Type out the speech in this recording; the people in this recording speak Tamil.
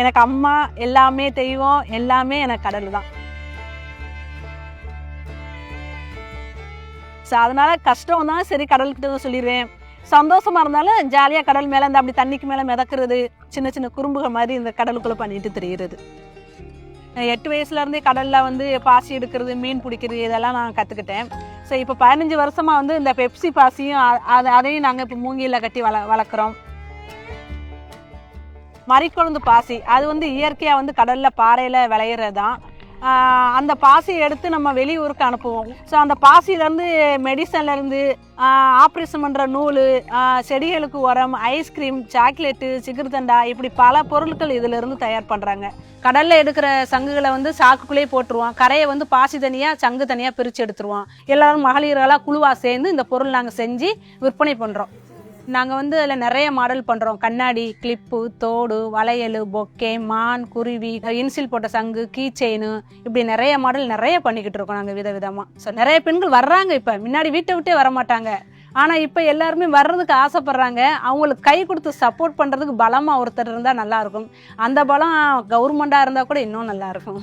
எனக்கு அம்மா எல்லாமே தெய்வம் எல்லாமே எனக்கு கடல் தான் ஸோ அதனால கஷ்டம் தான் சரி கடல்கிட்ட தான் சொல்லிடுவேன் சந்தோஷமா இருந்தாலும் ஜாலியாக கடல் மேலே இந்த அப்படி தண்ணிக்கு மேலே மிதக்கிறது சின்ன சின்ன குறும்புகள் மாதிரி இந்த கடலுக்குள்ளே பண்ணிட்டு தெரிகிறது. எட்டு வயசுலேருந்தே இருந்தே வந்து பாசி எடுக்கிறது மீன் பிடிக்கிறது இதெல்லாம் நான் கற்றுக்கிட்டேன் ஸோ இப்போ பதினஞ்சு வருஷமாக வந்து இந்த பெப்சி பாசியும் அதை அதையும் நாங்கள் இப்போ மூங்கில கட்டி வள வளர்க்குறோம். மறிக்கொழுந்து பாசி. அது வந்து இயற்கையாக வந்து கடலில் பாறையில் விளையிறது தான் அந்த பாசியை எடுத்து நம்ம வெளியூருக்கு அனுப்புவோம். ஸோ அந்த பாசியிலேருந்து மெடிசன்லேருந்து ஆப்ரேஷன் பண்ணுற நூல் செடிகளுக்கு உரம் ஐஸ்கிரீம் சாக்லேட்டு சிகிர்தண்டா இப்படி பல பொருட்கள் இதிலிருந்து தயார் பண்ணுறாங்க கடலில் எடுக்கிற சங்குகளை வந்து சாக்குக்குள்ளேயே போட்டுருவோம். கரையை வந்து பாசி தனியாக சங்கு தனியாக பிரித்து எடுத்துருவோம். எல்லோரும் மகளிர்களாக குழுவாக சேர்ந்து இந்த பொருள் நாங்கள் செஞ்சு விற்பனை பண்ணுறோம் நாங்கள் வந்து அதில் நிறைய மாடல் பண்ணுறோம் கண்ணாடி கிளிப்பு தோடு வளையல் பொக்கே மான் குருவி இன்சில் போட்ட சங்கு கீ செயின் இப்படி நிறைய மாடல் நிறைய பண்ணிக்கிட்டு இருக்கோம் நாங்கள் வித விதமாக ஸோ நிறைய பெண்கள் வர்றாங்க இப்போ. முன்னாடி வீட்டை விட்டே வர மாட்டாங்க. ஆனால் இப்போ எல்லாருமே வர்றதுக்கு ஆசைப்பட்றாங்க. அவங்களுக்கு கை கொடுத்து சப்போர்ட் பண்ணுறதுக்கு பலமாக ஒருத்தர் இருந்தால் நல்லாயிருக்கும் அந்த பலம் கவர்மெண்ட்டாக இருந்தால் கூட இன்னும் நல்லாயிருக்கும்